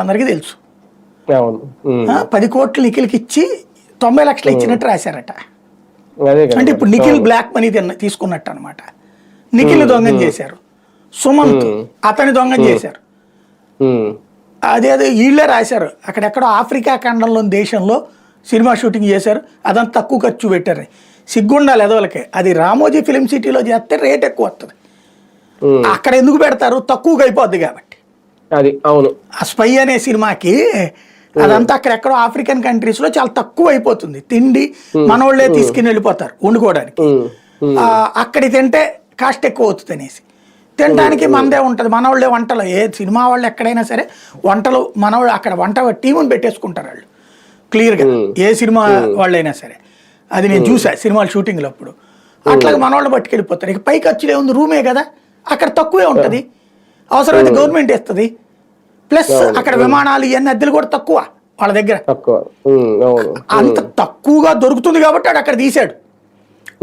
అందరికీ తెలుసు. పది కోట్లు నిఖిల్కి ఇచ్చి తొంభై లక్షలు ఇచ్చినట్టు రాశారట. అంటే ఇప్పుడు నిఖిల్ బ్లాక్ మనీ తీసుకున్నట్టు అనమాట నిఖిల్ దొంగం చేశారు. సుమంత్ అతని దొంగం చేశారు. ఉమ్. అదే అదే వీళ్ళే రాశారు. అక్కడెక్కడో ఆఫ్రికా ఖండంలోని దేశంలో సినిమా షూటింగ్ చేశారు. అదంతా తక్కువ ఖర్చు పెట్టారు. సిగ్గుండాలి ఎదవలకే. అది రామోజీ ఫిలిం సిటీలో చేస్తే రేట్ ఎక్కువ వస్తుంది. అక్కడ ఎందుకు పెడతారు? తక్కువగా అయిపోద్ది కాబట్టి. అది అవును. ఆ స్పై అనే సినిమాకి అదంతా అక్కడెక్కడో ఆఫ్రికన్ కంట్రీస్లో చాలా తక్కువ అయిపోతుంది తిండి మనోళ్ళే తీసుకుని వెళ్ళిపోతారు వండుకోవడానికి. అక్కడి తింటే కాస్ట్ ఎక్కువ అవుతుంది అనేసి తినడానికి మనదే ఉంటుంది. మనోళ్ళే వంటలు ఏ సినిమా వాళ్ళు ఎక్కడైనా సరే వంటలు మనోళ్ళు అక్కడ వంట టీముని పెట్టేసుకుంటారు వాళ్ళు. క్లియర్గా. ఏ సినిమా వాళ్ళైనా సరే. అది నేను చూసా సినిమాల షూటింగ్లో అప్పుడు అట్లాగే మనోళ్ళు పట్టుకెళ్ళిపోతారు. ఇక పై ఖర్చులే ఉంది రూమే కదా. అక్కడ తక్కువే ఉంటుంది. అవసరమైతే గవర్నమెంట్ ఇస్తుంది ప్లస్ అక్కడ విమానాలు ఇవన్నీ అద్దెలు కూడా తక్కువ వాళ్ళ దగ్గర. అవును. అంత తక్కువగా దొరుకుతుంది కాబట్టి అక్కడ తీశాడు.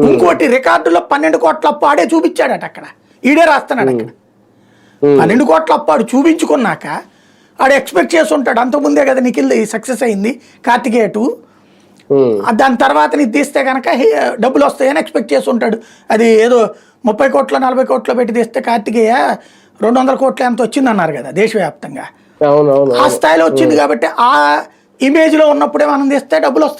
ఇంకోటి రికార్డులో పన్నెండు కోట్ల అప్పు ఆడే చూపించాడట అక్కడ. ఈడే రాస్తున్నాడు అక్కడ. పన్నెండు కోట్ల అప్పు ఆడు చూపించుకున్నాక ఆడు ఎక్స్పెక్ట్ చేసి ఉంటాడు. అంతకుముందే కదా నిఖిల్ సక్సెస్ అయింది కార్తికేయ టూ ఉమ్. ఆ దాని తర్వాత నీ తీస్తే కనుక డబ్బులు వస్తాయని ఎక్స్పెక్ట్ చేసి ఉంటాడు. అది ఏదో ముప్పై కోట్ల నలభై కోట్ల పెట్టి తీస్తే కార్తికేయ రెండు వందల కోట్ల ఎంత వచ్చింది అన్నారు కదా దేశవ్యాప్తంగా. ఆ స్థాయిలో వచ్చింది కాబట్టి ఆ ఇమేజ్లో ఉన్నప్పుడే మనం తీస్తే డబ్బులు వస్తాయి.